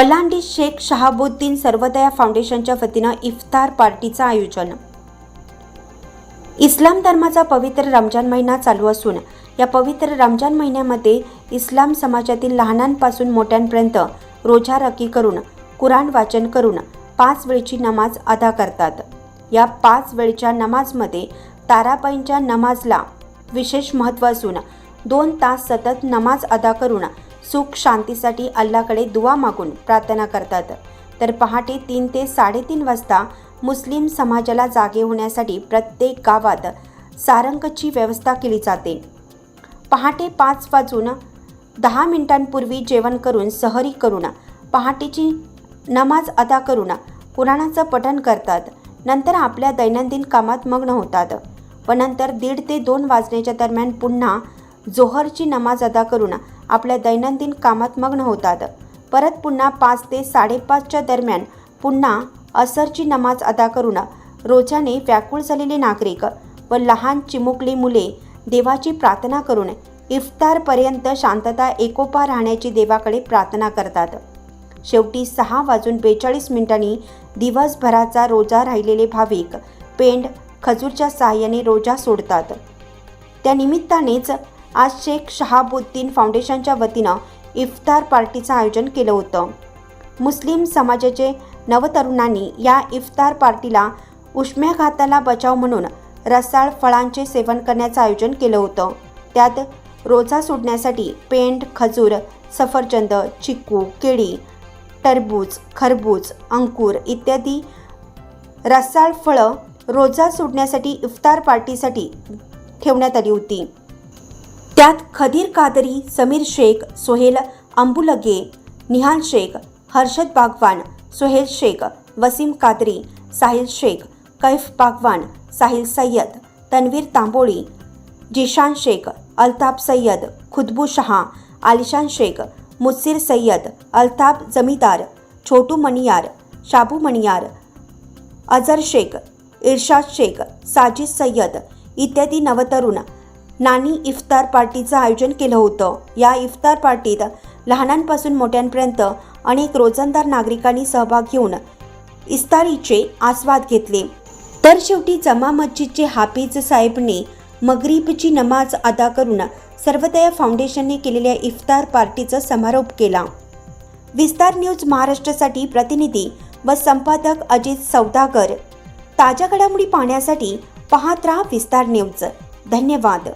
पलांडी शेख शहाबुद्दीन सर्वदया फाउंडेशनच्या वतीनं इफ्तार पार्टीचं आयोजन. इस्लाम धर्माचा पवित्र रमजान महिना चालू असून या पवित्र रमजान महिन्यामध्ये इस्लाम समाजातील लहानांपासून मोठ्यांपर्यंत रोजा रकी करून कुराण वाचन करून पाच वेळची नमाज अदा करतात. या पाच वेळच्या नमाजमध्ये ताराबाईंच्या नमाजला विशेष महत्त्व असून दोन तास सतत नमाज अदा करून सुख शांतीसाठी अल्लाकडे दुवा मागून प्रार्थना करतात. तर पहाटे तीन ते साडेतीन वाजता मुस्लिम समाजाला जागे होण्यासाठी प्रत्येक गावात सारंगची व्यवस्था केली जाते. पहाटे पाच वाजून दहा मिनिटांपूर्वी जेवण करून सहरी करून पहाटेची नमाज अदा करून कुराणाचं पठण करतात. नंतर आपल्या दैनंदिन कामात मग्न होतात. व नंतर दीड ते दोन वाजण्याच्या दरम्यान पुन्हा जोहरची नमाज अदा करून आपल्या दैनंदिन कामात मग्न होतात. परत पुन्हा पाच ते साडेपाचच्या दरम्यान पुन्हा असरची नमाज अदा करून रोजाने व्याकुळ झालेले नागरिक व लहान चिमुकली मुले देवाची प्रार्थना करून इफ्तारपर्यंत शांतता एकोपा राहण्याची देवाकडे प्रार्थना करतात. शेवटी सहा वाजून बेचाळीस मिनिटांनी दिवसभराचा रोजा राहिलेले भाविक पेंड खजूरच्या सहाय्याने रोजा सोडतात. त्या निमित्तानेच आज शेख शहाबुद्दीन फाउंडेशनच्या वतीनं इफ्तार पार्टीचं आयोजन केलं होतं. मुस्लिम समाजाचे नवतरुणांनी या इफ्तार पार्टीला उष्म्याघाताला बचाव म्हणून रसाळ फळांचे सेवन करण्याचं आयोजन केलं होतं. त्यात रोजा सोडण्यासाठी पेंड खजूर सफरचंद चिक्कू केळी टरबूज खरबूज अंकुर इत्यादी रसाळ फळं रोजा सोडण्यासाठी इफ्तार पार्टीसाठी ठेवण्यात आली होती. त्यात खदीर कादरी समीर शेख सोहेल अंबुलगे निहाल शेख हर्षद बागवान सोहेल शेख वसीम कादरी साहिल शेख कैफ बागवान साहिल सय्यद तन्वीर तांबोळी जिशान शेख अल्ताफ सय्यद खुदबू शहा आलिशान शेख मुस्सिर सय्यद अल्ताफ जमीदार छोटू मणियार शाबू मणियार अझर शेख इर्शाद शेख साजिद सय्यद इत्यादी नवतरुण नानी इफ्तार पार्टीचं आयोजन केलं होतं. या इफ्तार पार्टीत लहानांपासून मोठ्यांपर्यंत अनेक रोजंदार नागरिकांनी सहभाग घेऊन इस्तारीचे आस्वाद घेतले. तर शेवटी जमा मस्जिदचे हाफिज साहेबने मगरीबची नमाज अदा करून सर्वदया फाउंडेशनने केलेल्या इफ्तार पार्टीचा समारोप केला. विस्तार न्यूज महाराष्ट्रासाठी प्रतिनिधी व संपादक अजित सौदागर. ताज्या घडामोडी पाहण्यासाठी पाहत राहा विस्तार न्यूज. धन्यवाद.